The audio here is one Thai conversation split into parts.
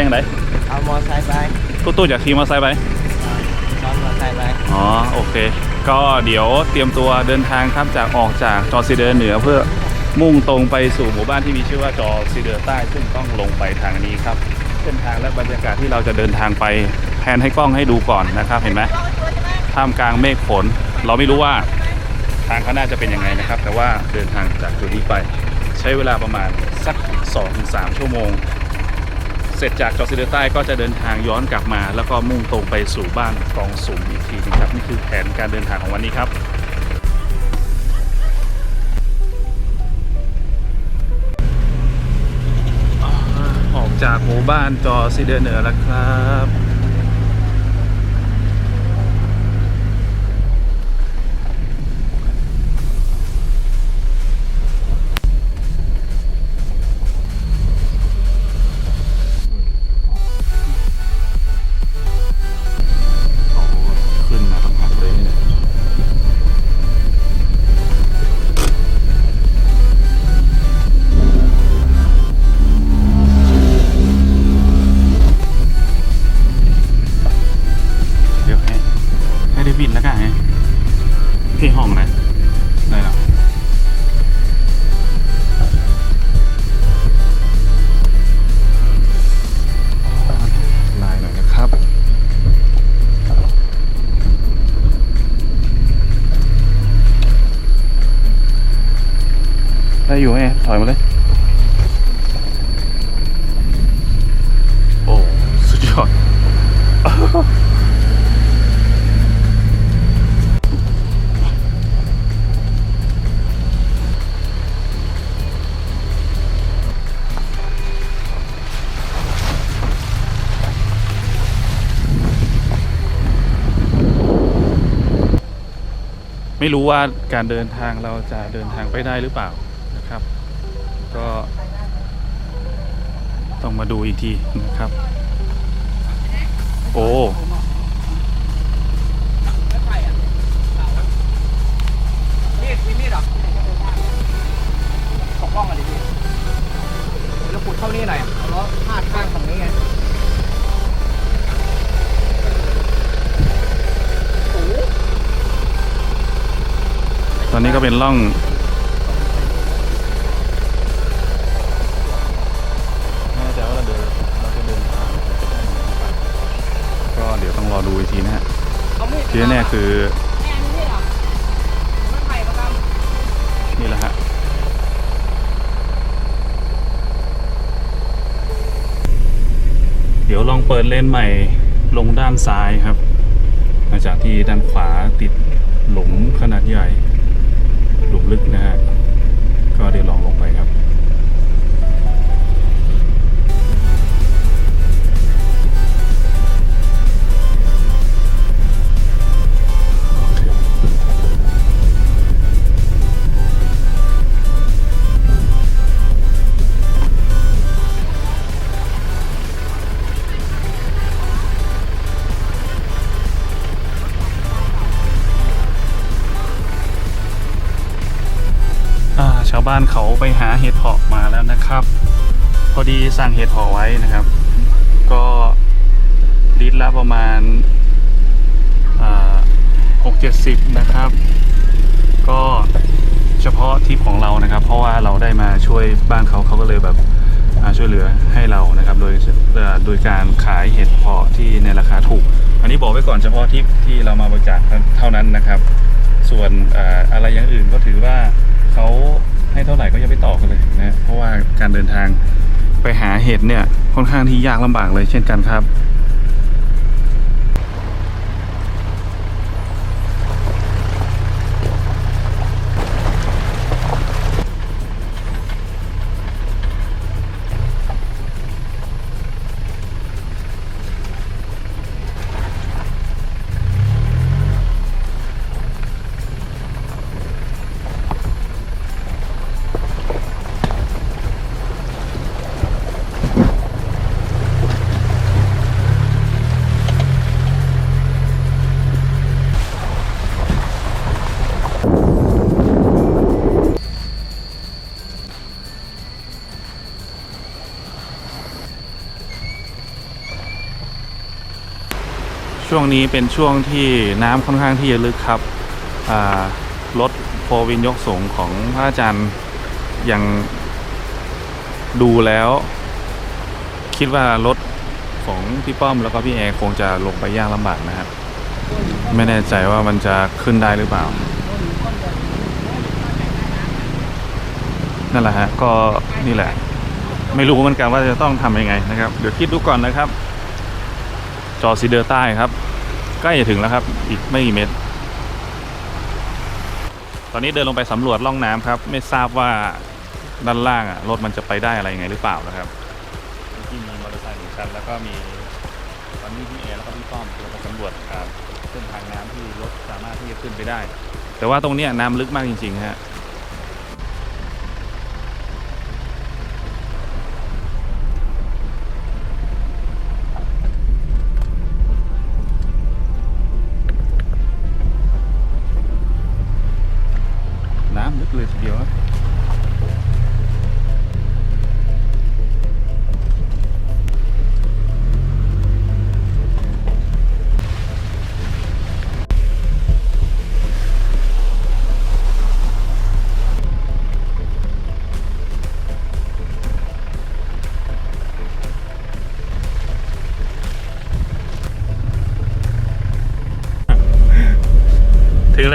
ล่ะไปแล้วเราไปยังไงเอามอไซค์ไปตู้ตู้จากขี่มอเตอร์ไซค์ไปซ้อนมอไซค์ไปอ๋อโอเค ก็เดี๋ยวเตรียมตัวเดินทางครับจากออกจากจอร์ซีเดอร์เหนือเพื่อมุ่งตรงไปสู่หมู่บ้านที่มีชื่อว่าจอร์ซีเดอร์ใต้ ซึ่งต้องลงไปทางนี้ครับเส้นทางและบรรยากาศที่เราจะเดินทางไปแพนให้กล้องให้ดูก่อนนะครับ เห็นไหมท่ามกลางเมฆฝนเราไม่รู้ว่าทางข้างหน้าจะเป็นยังไงนะครับ แต่ว่าเดินทางจากจุดนี้ไปใช้เวลาประมาณสัก 2-3 ชั่วโมงเส ร็จจากจอร์ซีเดอร์ใต้ก็จะเดินทางย้อนกลับมา แล้วก็มุ่งตรงไปสู่บ้านกองสุมอีกทีนะครับนี่คือแผนการเดินทางของวันนี้ครับออกจากหมู่บ้านจอซีเดอร์เหนือแล้วครับ ได้แล้วลายหน่อยนะครับ ได้อยู่ไงถอยมาเลย ว่าการเดินทางเราจะเดินทางไปได้หรือเปล่านะครับ ก็ต้องมาดูอีกทีนะครับ โอ้ ก็เป็นร่องแน่ใจว่าเราเดินเราจะเดินทางก็เดี๋ยวต้องรอดูอีกทีนะฮะเอามีดที่แน่ๆคือแม่มีดเหรอไม่ไผ่ประกำนี่แหละฮะเดี๋ยวลองเปิดเลนใหม่ลงด้านซ้ายครับหลังจากที่ด้านขวาติดหลุมขนาดใหญ่ หลุมลึกนะฮะาวบ้านเขาไปหาเห็ดเพาะมาแล้วนะครับ พอดีสั่งเห็ดเพาะไว้นะครับ ก็ลิตรละประมาณหกเจ็ดสิบนะครับ ก็เฉพาะทริปของเรานะครับ เพราะว่าเราได้มาช่วยบ้านเขาเขาก็เลยแบบช่วยเหลือให้เรานะครับ โดยโดยการขายเห็ดเพาะที่ในราคาถูก อันนี้บอกไว้ก่อนเฉพาะทริปที่เรามาบริจาคเท่านั้นนะครับ ส่วนอะไรอย่างอื่นก็ถือว่าเขา ให้เท่าไหร่ก็ยังไม่ต่อกันเลยนะเพราะว่าการเดินทางไปหาเห็ดเนี่ยค่อนข้างที่ยากลำบากเลยเช่นกันครับ ช่วงนี้เป็นช่วงที่น้ำค่อนข้างที่จะลึกครับรถโฟวินยกสูงของพระอาจารย์ยังดูแล้ว คิดว่ารถของพี่ป้อมแล้วก็พี่แอร์คงจะลงไปยากลำบากนะครับ ไม่แน่ใจว่ามันจะขึ้นได้หรือเปล่า นั่นแหละฮะก็นี่แหละ ไม่รู้เหมือนกันว่าจะต้องทำยังไงนะครับ เดี๋ยวคิดดูก่อนนะครับ จอซีเดอร์ใต้ครับ ใกล้จะถึงแล้วครับ อีกไม่กี่เมตร ตอนนี้เดินลงไปสำรวจล่องน้ำครับ ไม่ทราบว่าด้านล่างอะรถมันจะไปได้อะไรยังไงหรือเปล่านะครับที่มีมอเตอร์ไซค์หนึ่งคันแล้วก็มีตอนนี้พี่เอแล้วก็พี่ป้อมลงไปสำรวจอ่าเส้นทางน้ำที่รถสามารถที่จะขึ้นไปได้ แต่ว่าตรงเนี้ยน้ำลึกมากจริงๆฮะ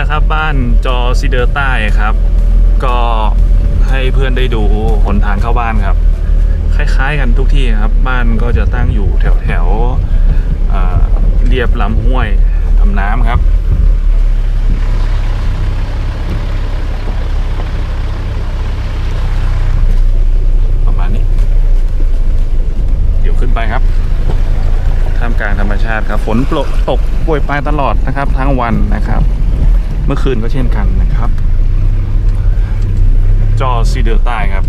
ถึงแล้วครับบ้านจอซีเดอร์ใต้ครับ ก็ให้เพื่อนได้ดูหนทางเข้าบ้านครับ คล้ายๆกันทุกที่ครับ บ้านก็จะตั้งอยู่แถวแถวๆเรียบลำห้วยทำน้ำครับประมาณนี้เดี๋ยวขึ้นไปครับท่ามกลางธรรมชาติครับ ฝนโปรตกโปรยปลายตลอดนะครับ ทั้งวันนะครับ เมื่อคืนก็เช่นกันนะครับ จอซีเดอร์ใต้ครับ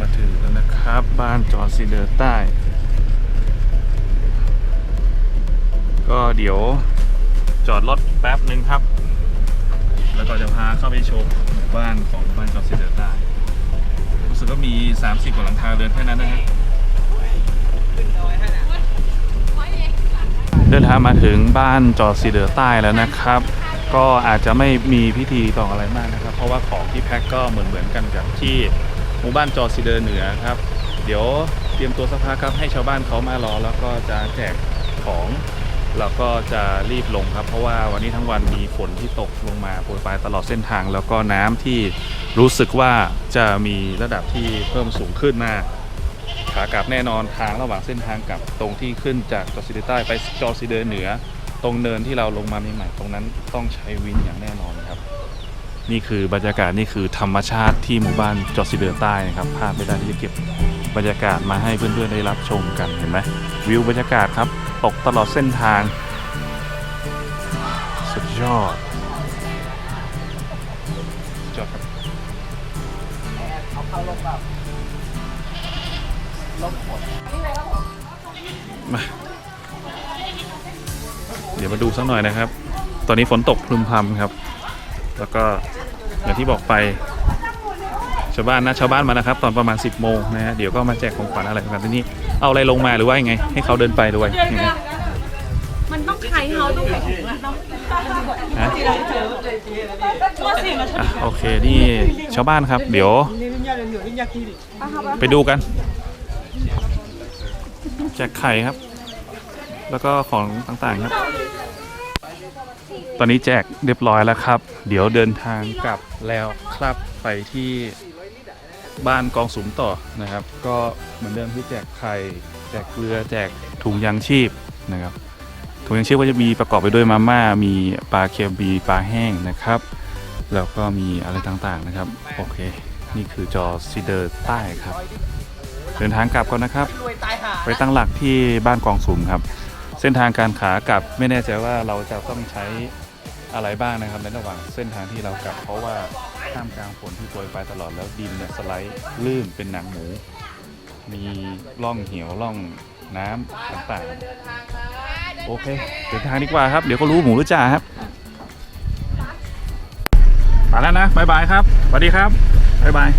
มาถึงแล้วนะครับบ้านจอซีเดอร์ใต้ ก็เดี๋ยวจอดรถแป๊บหนึ่งครับ แล้วก็จะพาเข้าไปชมหมู่บ้านของบ้านจอซีเดอร์ใต้ สึกว่ามี 30 กว่าหลังคาเรือนแค่นั้นนะฮะเดินทางมาถึงบ้านจอซีเดอร์ใต้แล้วนะครับ ก็อาจจะไม่มีพิธีต่ออะไรมากนะครับ เพราะว่าของที่แพ็คก็เหมือนเหมือนๆกันกับที่หมู่บ้านจอซีเดอร์เหนือครับ เดี๋ยวเตรียมตัวสักพักครับให้ชาวบ้านเขามารอแล้วก็จะแจกของ แล้วก็จะรีบลงครับ เพราะว่าวันนี้ทั้งวันมีฝนที่ตกลงมาโปรยปลายตลอดเส้นทาง แล้วก็น้ำที่รู้สึกว่าจะมีระดับที่เพิ่มสูงขึ้นมากขากลับแน่นอนทางระหว่างเส้นทางกับตรงที่ขึ้นจากจอร์ซิเดอร์ใต้ไปจอร์ซิเดอร์เหนือ ตรงเนินที่เราลงมาใหม่ๆตรงนั้นต้องใช้วินอย่างแน่นอนครับ นี่คือบรรยากาศนี่คือธรรมชาติที่หมู่บ้านจอร์ซิเดอร์ใต้นะครับพลาดไม่ได้ที่จะเก็บบรรยากาศมาให้เพื่อนๆได้รับชมกันเห็นไหมวิวบรรยากาศครับ ตกตลอดเส้นทาง สุดยอดสุดยอดครับเอาเข้าลงแบบลงหมดมาเดี๋ยวมาดูสักหน่อยนะครับ ตอนนี้ฝนตกพรมพรำครับ แล้วก็อย่างที่บอกไป ชาวบ้านนะชาวบ้านมานะครับ ตอนประมาณ 10โมงนะฮะเดี๋ยวก็มาแจกของขวัญอะไรกันที่นี่เอาอะไรลงมาหรือว่ายังไง ให้เขาเดินไปด้วยยังไงมันต้องใช้เขาต้องใส่ถุงอะต้องฮะว่าสิมาชอะโอเคนี่ชาวบ้านครับ เดี๋ยว ไปดูกัน แจกไข่ครับ แล้วก็ของต่างๆครับ ตอนนี้แจกเรียบร้อยแล้วครับ เดี๋ยวเดินทางกลับแล้วครับไปที่ บ้านกองสุมต่อนะครับ ก็เหมือนเดิมที่แจกไข่แจกเกลือแจกถุงยางชีพนะครับถุงยางชีพก็จะมีประกอบไปด้วยมาม่ามีปลาเค็มมีปลาแห้งนะครับแล้วก็มีอะไรต่างๆนะครับ โอเค นี่คือจอซีเดอร์ใต้ครับ เดินทางกลับก่อนนะครับ ไปตั้งหลักที่บ้านกองสุมครับ เส้นทางการขากลับไม่แน่ใจว่าเราจะต้องใช้ อะไรบ้างนะครับในระหว่างเส้นทางที่เรากลับ เพราะว่าท่ามกลางฝนที่โปรยปลายตลอดแล้วดินเนี่ยสไลด์ลื่นเป็นหนังหมู มีร่องเหี่ยวร่องน้ำต่างๆ โอเคเดินทางดีกว่าครับ เดี๋ยวก็รู้หมูหรือจ่าครับแล้วนะบายบายครับสวัสดีครับบายบาย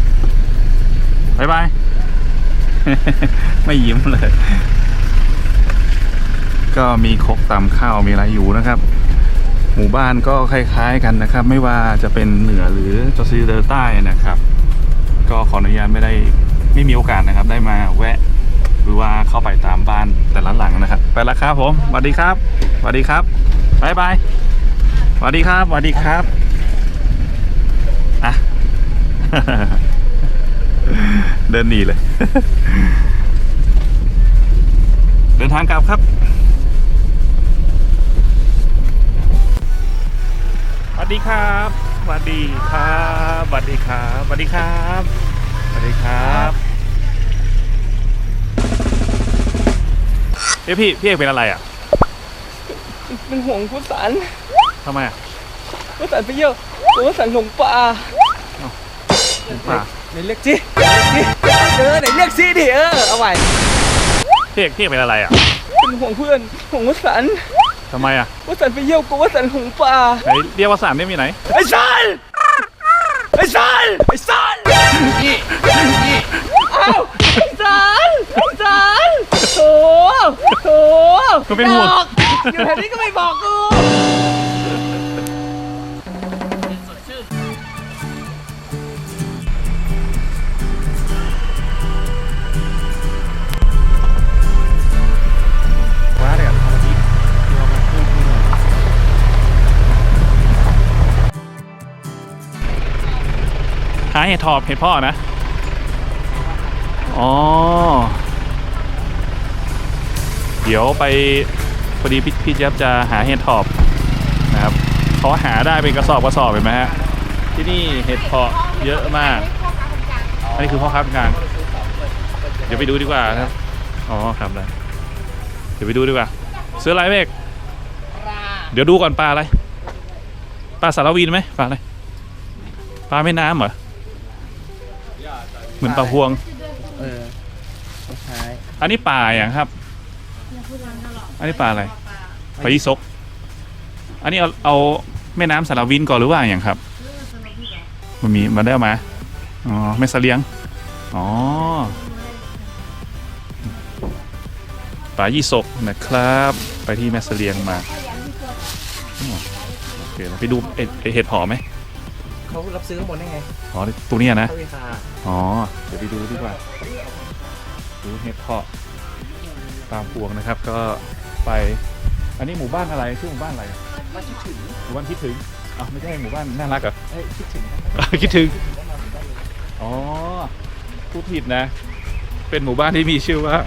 บายบาย ไม่ยิ้มเลย ก็มีครกตำข้าวมีอะไรอยู่นะครับ หมู่บ้านก็คล้ายๆกันนะครับ ไม่ว่าจะเป็นเหนือหรือจอซีเดอร์ใต้นะครับ ก็ขออนุญาตไม่ได้ไม่มีโอกาสนะครับ ได้มาแวะหรือว่าเข้าไปตามบ้านแต่ละหลังนะครับ ไปแล้วครับผมสวัสดีครับสวัสดีครับบายบายสวัสดีครับสวัสดีครับอะเดินหนีเลย เดินทางกลับครับ ดีครับสวัสดีครับสวัสดีครับสวัสดีครับสวัสดีครับเอ้ยพี่พี่เอกเป็นอะไรอะเป็นห่วงพุทสันทำไมอะพุทสันไปเยี่ยวพุทสันหลงป่าเป็นป่าไหนเรียกสิเออไหนเรียกสิดิเออเอาไว้พี่เอกพี่เอกเป็นอะไรอะเป็นห่วงเพื่อนห่วงพุทสัน ทำไมอะพุทสันไปเยี่ยวกูพุทสันหลงป่าไหนเรียกว่าสารได้มีไหน ไอ้สันไอ้สันไอ้สันนี่นี่เอ้าไอ้สันไอ้สันโถโถก็เป็นห่วงบอกอยู่แถวนี้ก็ไม่บอกกูาเห็ดถอบเห็ดพ่อนะ อ๋อ เดี๋ยวไปพอดีพี่พี่เจี๊ยบจะหาเห็ดถอบนะครับเขาหาได้เป็นกระสอบกระสอบเห็นไหมฮะ ที่นี่เห็ดเพาะเยอะมาก อันนี้คือพ่อค้าเป็นกลาง เดี๋ยวไปดูดีกว่านะครับ อ๋อครับได้เดี๋ยวไปดูดีกว่า ซื้ออะไรเมกเดี๋ยวดูก่อนปลาอะไร ปลาสารวีนไหมปลาอะไร ปลาแม่น้ำเหรอ เหมือนปลาพวง เออใช่อันนี้ปลาอย่างครับ อันนี้ปลาอะไรปลายี่สกอันนี้เอาเอาแม่น้ำสารวินก่อนหรือว่าอย่างครับ มันมีมาได้เอามา อ๋อแม่เสลียง อ๋อปลายี่สกนะครับ ไปที่แม่เสลียงมาอ๋อโอเคแล้วไปดูเอ็ดเห็ดหอมไหมเขารับซื้อข้างบนได้ไง อ๋อตัวเนี้ยนะ เขาราคาอ๋อ เดี๋ยวไปดูดีกว่า ดูเห็ดเพาะตามพวงนะครับ ก็ไป อันนี้หมู่บ้านอะไร ชื่อหมู่บ้านอะไรมาคิดถึงหมู่บ้านคิดถึงอ้าวไม่ใช่หมู่บ้านน่ารักเหรอ เอ้ยคิดถึงคิดถึง อ๋อพูดผิดนะ เป็นหมู่บ้านที่มีชื่อว่า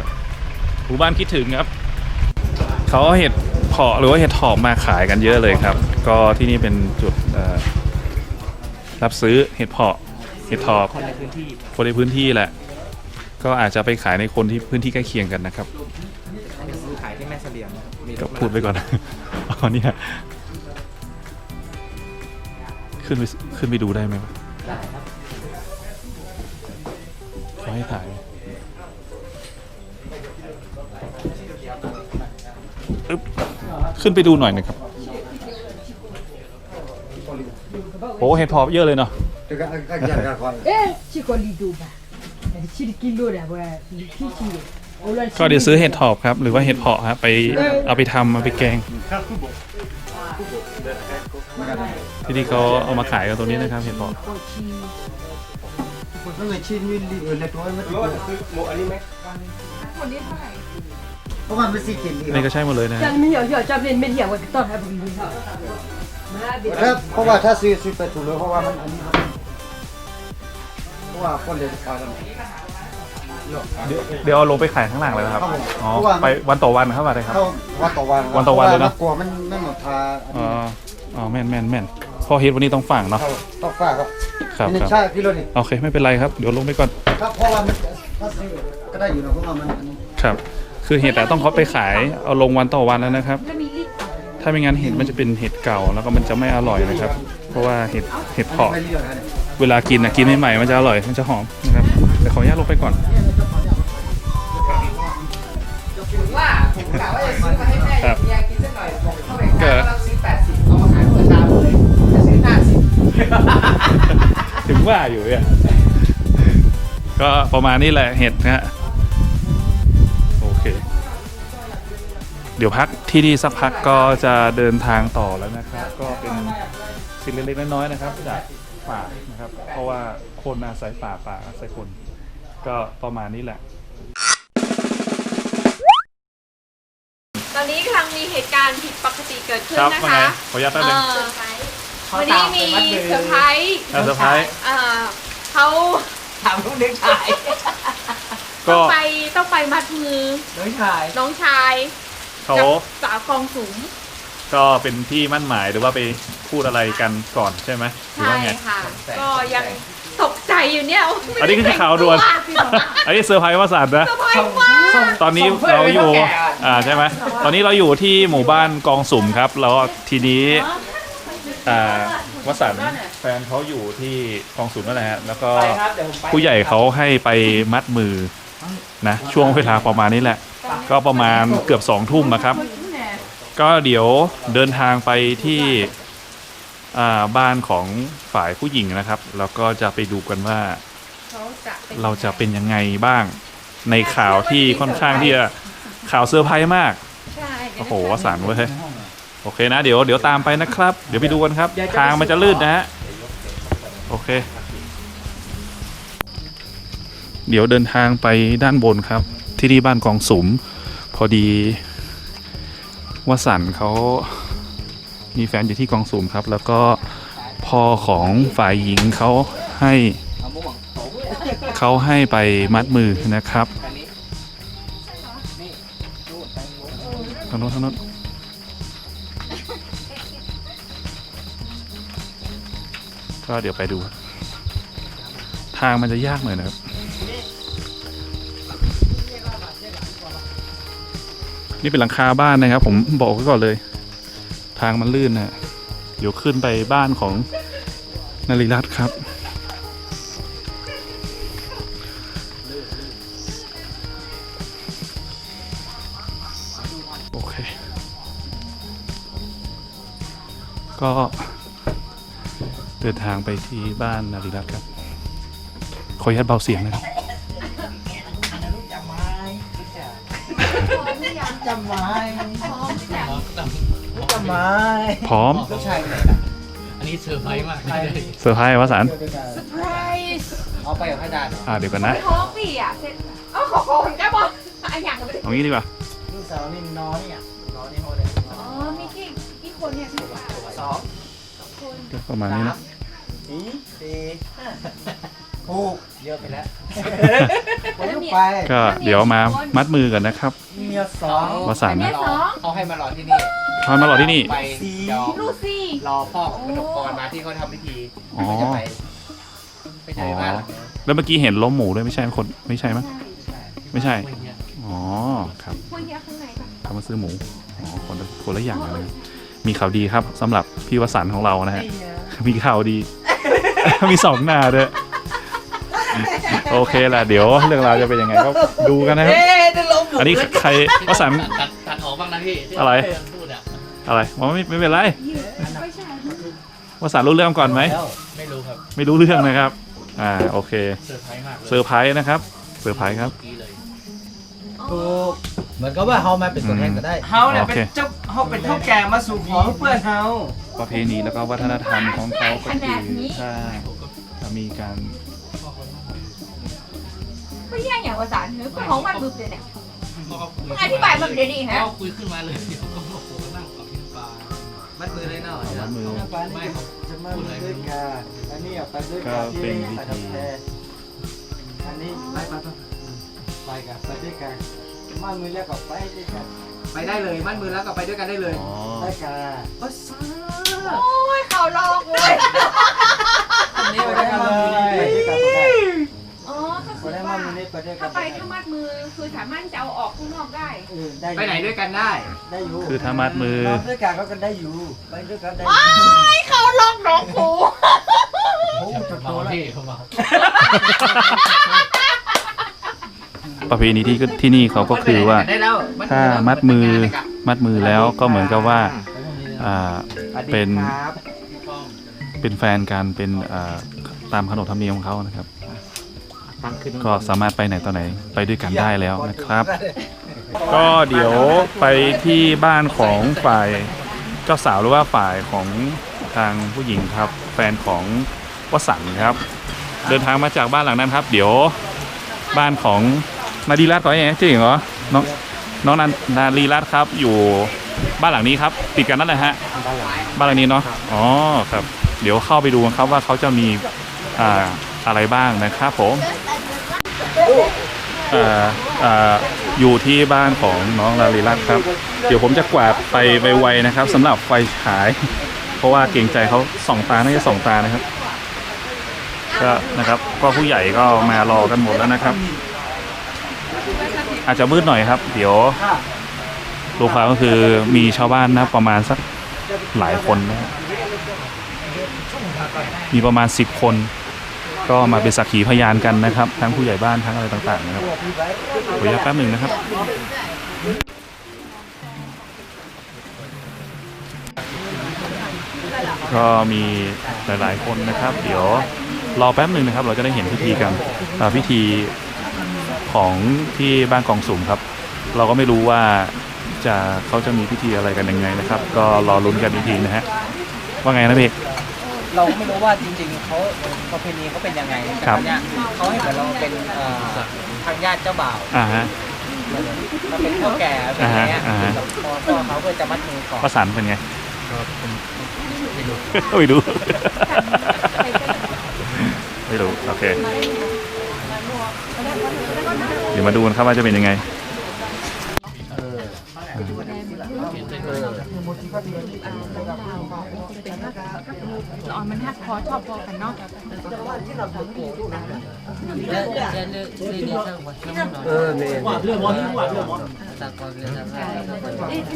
หมู่บ้านคิดถึงครับ เขาเอาเห็ดเพาะหรือว่าเห็ดถอบมาขายกันเยอะเลยครับ ก็ที่นี่เป็นจุดเอ่อรับซื้อเห็ดเพาะ เห็ดถอบคนในพื้นที่คนในพื้นที่แหละ ก็อาจจะไปขายในคนที่พื้นที่ใกล้เคียงกันนะครับ อันนี้ซื้อขายที่แม่เสลียงมีรก็ถมาพูดไปก่อน อ๋อเนี่ย ขึ้นไปขึ้นไปดูได้ไหมวะได้ครับขอให้ถ่าย อึ๊บ ขึ้นไปดูหน่อยนะครับ โอ้เห็ดพอบเยอะเลยเนาะ Dekat dekat jaga kau. Eh, si kau lidu ba. Jadi si kilo dah buat. Kiki. Ular ก็เดี๋ยวซื้อเห็ดถอบครับ หรือว่าเห็ดเพาะครับไปเอาไปทำเอาไปแกง ที่นี่เขาเอามาขายกันตรงนี้นะครับเห็ดเพาะ Kau ngecin ni le tu ai mati. คนนี้เท่าไหร่ Kau kan mesti kin นี่ ni. ก็ใช่หมดเลยนะฮะ Jangan ni ya, jangan ni media buat kita hai begini. Dah kau ว่าถ้าซื้อซื้อไปถูกเลยเพราะว่ามันอันนี้ เพราะว่าคนเลยขายกันเดี๋ยวเดี๋ยวเอาลงไปขายข้างล่างเลยนะครับครับผมอ๋อเพราะว่ามันไปวันต่อวันนะครับอะไรครับ เข้าวันต่อวันวันต่อวันเลยเนอะ พรว่กลัวมันไม่หมดทาอันอ๋อนี้อ๋อแม่นแม่นแม่นพอเฮ็ดวันนี้ต้องฝังเนาะ เข้าต้องฟ้าครับครับนี่ครับใช่พี่รถนี่โอเคไม่เป็นไรครับ เดี๋ยวลงไปก่อน ครับเพราะว่ามันถ้าซื้อก็ได้อยู่นะเพราะว่ามันอันนี้ครับ คือเห็ดแต่ต้องเขาไปขายเอาลงวันต่อวันแล้วนะครับแล้วมีลิตรถ้าไม่งั้นเห็ดมันจะเป็นเห็ดเก่าแล้วก็มันจะไม่อร่อยนะครับ เพราะว่าเห็ดเห็ดอันนี้เพาะ ไม่เลือกนะเนี่ย เวลากินนะกินใหม่ๆมันจะอร่อยมันจะหอมนะครับแต่ขออนุญาตลงไปก่อนว่าผมกะว่าจะซื้อแม่ครับเมียกินสักหน่อยผมเข้าไปกิดขายรับซื้อ80เอามาขายเปิดตามเลยจะซื้อ50ว่าอยู่เนี่ยก็ประมาณนี้แหละเห็ดนะฮะโอเค เดี๋ยวพักที่นี่สักพักก็จะเดินทางต่อแล้วนะครับ ก็เป็นสิ่งเล็กๆน้อยๆนะครับจาก ป่านะครับ เพราะว่าคนอาศัยป่าป่าอาศัยคน ก็ประมาณนี้แหละ ตอนนี้กำลังมีเหตุการณ์ผิดปกติเกิดขึ้นครับนะว่าไงคะขออนุญาตแป๊บนึง เออวันนี้มีเซอร์ไพรส์อะเซอร์ไพรส์เอ่อเขาถามลูกเด็กชายก็ต้องไปต้องไปมัดมือน้องชายน้องชายเขากับสาวกองสูง ก็เป็นที่มั่นหมายหรือว่าไป พูดอะไรกันก่อนใช่ไหมหรือใช่ว่าไง ค่ะ ก็ยังตกใจอยู่เนี่ยอันนี้คือข่าวด่วน อันนี้เซอร์ไพรส์วสันต์นะเซอร์ไพรส์มาก ตอนนี้ส่งเพื่อนเราอยู่ไปเท่าแก่อ่าใช่ไหมตอนนี้เราอยู่ที่หมู่บ้านกองสุ่มครับ แล้วทีนี้อ่าวสันต์แฟนเขาอยู่ที่กองสุ่มนั่นแหละฮะแล้วก็ไปครับเดี๋ยวผมไปผู้ใหญ่เขาให้ไปมัดมือนะช่วงเวลาประมาณนี้แหละ ก็ประมาณเกือบสองทุ่มนะครับ ก็เดี๋ยวเดินทางไปที่อ่า บ้านของฝ่ายผู้หญิงนะครับ แล้วก็จะไปดูกันว่าเขาจะเป็นเราจะเป็นยังไงบ้างในข่าวที่ค่อนข้างที่จะข่าวเซอร์ไพรส์มากใช่โอ้โหวสันต์เว้ยโอเคนะ เดี๋ยวเดี๋ยวตามไปนะครับ เดี๋ยวไปดูกันครับ ทางมันจะลื่นนะฮะโอเค เดี๋ยวเดินทางไปด้านบนครับ ที่ที่บ้านกองสุม พอดีวสันต์เขา มีแฟนอยู่ที่กองสุมครับ แล้วก็พ่อของฝ่ายหญิงเขาให้เขาให้ไปมัดมือนะครับอันนี้นี่นู่นไปนู่นทางโน้นทางโน้นก็เดี๋ยวไปดู ทางมันจะยากหน่อยนะครับนี่เป็นหลังคาบ้านนะครับ ผมบอกไว้ก่อนเลย ทางมันลื่นนะเดี๋ยวขึ้นไปบ้านของนาริรัตน์ครับ โอเค ก็เดินทางไปที่บ้านนาริรัตน์ครับ ขออนุญาตเบาเสียงนะครับ จำไม้จำ ไม้พร้อมลูกชายไหนอันนี้เซอร์ไพรส์มากเซอร์ไพรส์วสันต์ไพรส์เอาไปกับพระดานอ่าเดี๋ยวกันนะท้องปีอะเสร็จเอ้าขอโกนได้ปะอันอย่างก็ไม่ได้เอางี้ดีกว่าลูกสาวนี่น้อยอะน้อยนี่เขาเลยอ๋อมีกี่กี่คนเนี่ยพี่ว่าสองคนก็ประมาณนี้นะสี่สี่หกเยอะไปแล้วคนลูกไปก็เดี๋ยวมามัดมือกันนะครับเมียสองวสันต์แม่สองเขาให้มารอที่นี่ ทอนมารอที่นี่ ไปเดี๋ยวลูซี่รอพ่อของกนกกรมาที่เขาทำพิธีอ๋อก็จะไปไปเจอบ้านหลังนี้แล้วเมื่อกี้เห็นล้มหมูด้วยไม่ใช่คนไม่ใช่มั้ย ไม่ใช่อ๋อครับคุยเยอะข้างในปะเขามาซื้อหมูอ๋อคนละคนละอย่างกันเลยมีข่าวดีครับสำหรับพี่วสันต์ของเรานะฮะ มีข่าวดี มีสองหน้าด้วยโอเคล่ะเดี๋ยวเรื่องราวจะเป็นยังไงก็ดูกันนะครับ เอ๊ะจะลงหมูอันนี้ใครวสันต์ ตัดตัดออกบ้างนะพี่ที่อะไรเพื่นพูด อะอะไรว่าไม่ไม่เป็นไรไม่ใช่วสันต์รู้เรื่องก่อนไหมแล้วไม่รู้ครับไม่รู้เรื่องนะครับ อ่าโอเคเซอร์ไพรส์มากเลยเซอร์ไพรส์นะครับเซอร์ไพรส์ครับเมื่อกี้เลยถูกเหมือนกับว่าเฮามาเป็นตัวแทนก็ได้เฮาเนี่ยโอเป็นเคเจ้าเฮาเป็นเท่าแก่มาสู่ขอเพื่อนเฮาประเพณีแล้วก็วัฒนธรรมของเขาก็คือถ้าถ้ามีการไม่ใช่อย่างภาษาเนื้อของมันบึกเลยเนี่ยพ่อก็คุยอธิบายแบบเดี๋ยวนี้ฮะพ่อคุยขึ้นมาเลย มัดมือเลยเนาะมัดมือไม่เขาจะมาด้วยกันอันนี้เอาไปด้วยก็กันเป็นวิธีอันนี้ไปไปไปไปกันไปด้วยกันมามือแล้วก็ไปด้วยกันไปได้เลยมัดมือแล้วก็ไปด้วยกันได้เลยได้กันโอ้ซ่าโอ้ยเขาลอกเลยนี่ไปได้กันเลย ด้วยกันได้ อ๋อ ก็ไปคือได้มาว่ามือนี้ไปด้วยกัถ้านไปถ้ามัดมือคือสามารถจะเอาออกข้างนอกได้ เออได้อยู่ไปไหนด้วยกันได้ ได้อยู่คือถ้ามัดมือ นอนด้วยกันก็กันได้อยู่ไปด้วยกันได้อว้ายู่ยเขาลอกน้องผูโอ้โหจะโตเมาแล้วพี่เขาเมาประเพณีที่ที่นี่เขาก็คือว่า ได้แล้วถ้ามัดมือมัดมือแล้วก็เหมือนกับว่าอ่า เป็นครับเป็นแฟนกันเป็นอ่าตามขนบธรรมเนียมของเขานะครับตั้งขึ้น ก็สามารถไปไหนต่อไหนไปด้วยกันได้แล้วนะครับ ก็เดี๋ยวไปที่บ้านของฝ่ายเจ้าสาวหรือว่าฝ่ายของทางผู้หญิงครับ แฟนของวสันต์ครับ เดินทางมาจากบ้านหลังนั้นครับ เดี๋ยวบ้านของนาดีรัตน์ก่อนไงจริงเหรอน้องน้องนานาดีรัตน์ครับ อยู่บ้านหลังนี้ครับติดกันนั่นแหละฮะบ้านหลังนี้เนาะอ๋อครับ เดี๋ยวเข้าไปดูกันครับว่าเขาจะมีอ่า อะไรบ้างนะครับผมเอ่อเอ่ออยู่ที่บ้านของน้องลาลีรัตน์ครับ เดี๋ยวผมจะกวาดไปไวๆนะครับสำหรับไฟฉาย เพราะว่าเกรงใจเขาส่องตาน่าจะส่องตานะครับก็นะครับก็ผู้ใหญ่ก็มารอกันหมดแล้วนะครับ อาจจะมืดหน่อยครับ เดี๋ยวรูปภาพก็คือมีชาวบ้านนะประมาณสักหลายคนนะครับมีประมาณ10คน ก็มาเป็นสักขีพยานกันนะครับ ทั้งผู้ใหญ่บ้านทั้งอะไรต่างๆนะครับขออนุญาตแป๊บหนึ่งนะครับก็มีหลายๆคนนะครับ เดี๋ยวรอแป๊บหนึ่งนะครับ เราจะได้เห็นพิธีกันพิธีของที่บ้านกองสุ่มครับ เราก็ไม่รู้ว่าจะเขาจะมีพิธีอะไรกันยังไงนะครับ ก็รอลุ้นกันอีกทีนะฮะว่าไงนะพี่ เราก็ไม่รู้ว่าจริงๆเขาประเพณีเขาเป็นยังไงแต่ครับตอนเนี้ยเขาให้เหมือนเราเป็นเอ่อทางญาติเจ้าบ่าวอ่าฮะเราเป็นพ่อแก่เป็นอย่างเงี้ยอ่าฮะกับพ่อพ่อเขาเพื่อจะมัดมือก่อนประสานเป็นไงไม่รู้ไม่รู้ ไม่รู้ โอเค เดี๋ยวมาดูกันครับว่าจะเป็นยังไงอ๋อ อ๋อมันหักคอชอบพอกันเนาะเออเนี่ย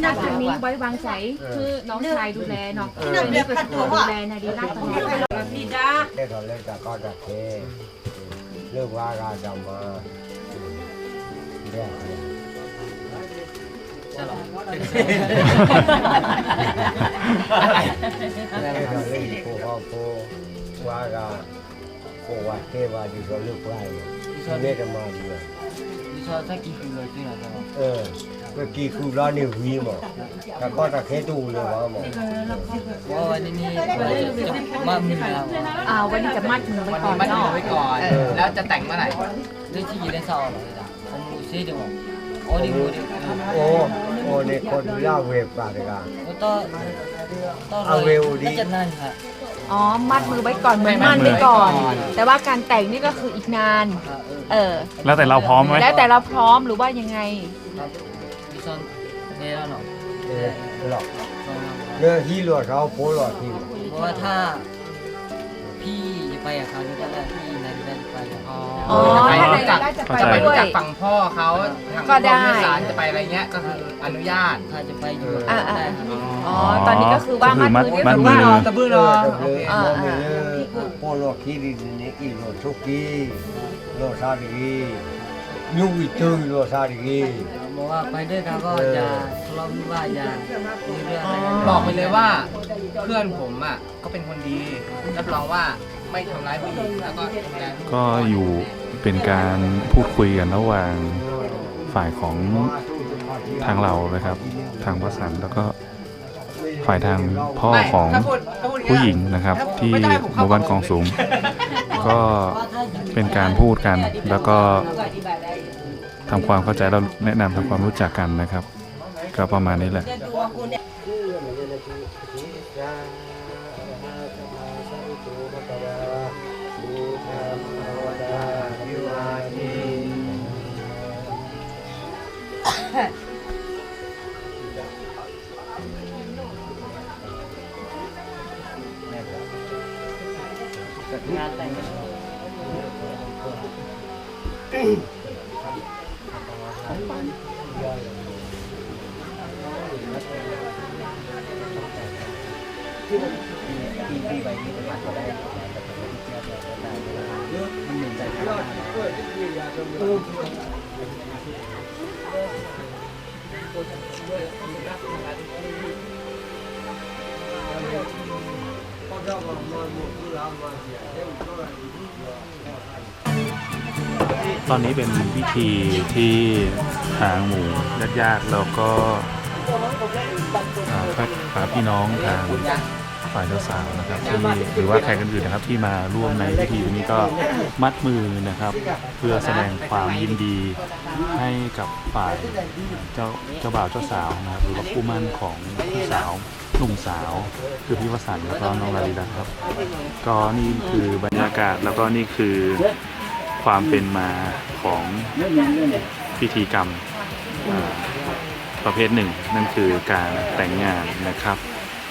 นักทางนี้ไว้วางใจคือน้องชายดูแลเนาะนี่ก็ดูแลนาดีรัตน์ตลอดเล่นตอนเล่นจากก็จะเทเรื่องว่าการจะมาเรื่อง เล่นตอนเล่นโคโคว่าการโคว่าเทว่าดีก็เลือกไล่เล่นมาดีเลยดิฉันถ้ากินคือเลยที่ไหนกันเออเมื่อกี้คือร้านนี่วีมั้งแต่ก็จะเคดูเลยว่ามั้งว่าวันนี้นี่มัดมือแล้วอ่าวันนี้จะมัดมือไว้ก่อนมัดมืเนาะอไว้ก่อน แล้วจะแต่งเมื่อไหร่ด้วยที่ยืนได้เศร้าผมรู้ซิเดี๋ยวโอ้ดิโมดิโอ้ โอ้เนี่ยคนเล่าเวฟกันเลยกันต้อต้อเอาเร็วดิ น่าจะนั่นค่ะ อ๋อ มัดมือไว้ก่อนเหมือนมั่นไว้ก่อน แต่ว่าการแต่งนี่ก็คืออีกนานเออ แล้วแต่เราพร้อมไหม แล้วแต่เราพร้อมหรือว่ายังไงดิฉันเนี่ยแล้วเนาะเออหรอกเรื่องฮีโร่เขาโพลอทีเพราะว่าถ้าพี่จะไปกับเขานี่ก็ได้พี่ อ๋อถ้าไหนได้จะไปเข้าใจด้วยจากฝั่งพ่อเขาทางก็ได้ พ่อแม่สารจะไปอะไรเงี้ยก็คืออนุญาต ถ้าจะไปอยู่อ่าอ่าได้ครับอ๋อ ตอนนี้ก็คือว่ามัดมือนี่มัดคือมืว่าอตะบื้อเอเนาะอเออโมเมเลโพลอทีดีนี่อีโลชุกีโลซาดียูวิจูโลซาดีบอกว่าไปด้วยกันก็อย่าทะเลาะวิวาทอย่ามีเรื่องอะไรกัน บอกไปเลยว่าเพื่อนผมอะก็เป็นคนดีรับรองว่า ไม่ทำร้ายผู้หญิงแล้วก็ดูแลลูก็อยู่เป็นการพูดคุยกันระหว่างฝ่ายของทางเรานะครับ ทางวสันต์แล้วก็ฝ่ายทางพ่อไม่ของถ้าพูดถ้าพูดอย่างผู้เงี้ยหญิงนะครับ ที่ไม่ต้องให้ผมหเข้ามู่บ้านกองสูง ก็เป็นการพูดกันแล้วก็ทำความเข้าใจแล้วแนะนำทำความรู้จักกันนะครับ ก็ประมาณนี้แหละเ হ্যাঁ อนนี้เป็นพิธีที่ทางหมู่ญาติๆแล้วก็อ่าพระพี่น้องทางฝ่ายเจ้าสาวนะครับที่หรือว่าแขกอื่นๆนะครับที่มาร่วมในพิธีนี้ก็มัดมือนะครับ เพื่อแสดงความยินดีให้กับฝ่ายเจ้าเจ้าบ่าวเจ้าสาวนะครับหรือว่าคู่มั่นของผู้สาวหนุ่มสาว คือพี่วสันต์แล้วก็น้องลาลิดาครับ ก็นี่คือบรรยากาศแล้วก็นี่คือ ความเป็นมาของพิธีกรรมประเภทหนึ่ง นั่นคือการแต่งงานนะครับ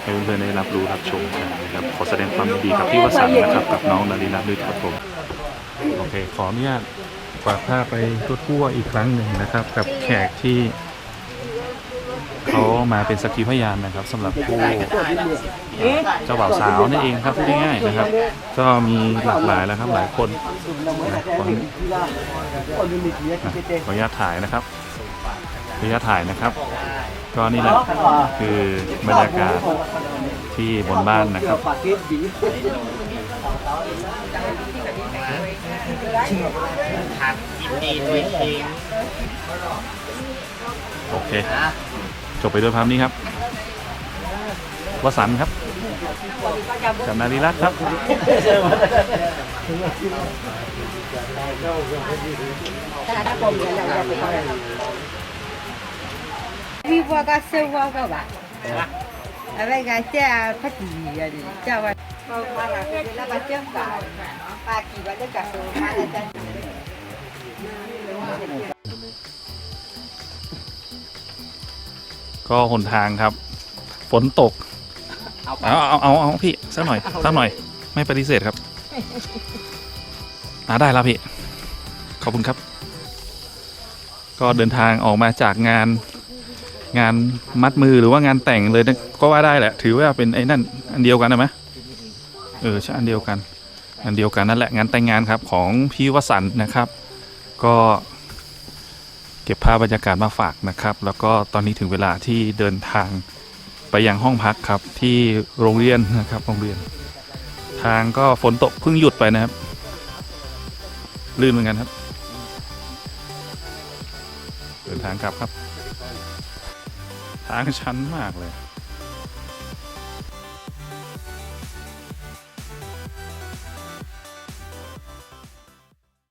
ให้เพื่อนๆได้รับรู้รับชมกันนะครับขอแสดงความยินดีกับพี่วสันต์นะครับ กับน้องลาลิดาด้วยครับผมโอเคขออนุญาตฝากภาพไปทั่วๆอีกครั้งหนึ่งนะครับ กับแขกที่ เขามาเป็นสักขีพยานนะครับสำหรับผู้เจ้าบ่าวสาวนั่นเองครับพูดง่ายๆนะครับ ก็มีหลากหลายแล้วครับหลายคนนะขอนะขออนุญาตถ่ายนะครับขออนุญาตถ่ายนะครับ ก็นี่แหละคือบรรยากาศที่บนบ้านนะครับโอเค จบไปด้วยภาพนี้ครับวสันครับจันนาริรัตครับวิวก็เซวก็ว่าอะไรกันเจ้าพัดดีอะไรเจ้าว่ามาหาคือแล้วมาเจ้าบ่าวปากี่วันได้กลับมาแล้วจ้ะ หนทางครับ ฝนตกเอาเอาเอาเอาพี่สักหน่อยสักหน่อย ไม่ปฏิเสธครับอ่าได้แล้วพี่ ขอบคุณครับ ก็เดินทางออกมาจากงานงานมัดมือหรือว่างานแต่งเลยนะก็ว่าได้แหละ ถือว่าเป็นไอ้นั่นอันเดียวกันนะไหมเออใช่อันเดียวกัน อันเดียวกันนั่นแหละงานแต่งงานครับของพี่วสันต์นะครับ ก็ เก็บภาพบรรยากาศมาฝากนะครับ แล้วก็ตอนนี้ถึงเวลาที่เดินทางไปยังห้องพักครับที่โรงเรียนนะครับโรงเรียน ทางก็ฝนตกเพิ่งหยุดไปนะครับ ลื่นเหมือนกันครับ เดินทางกลับครับ ทางชันมากเลย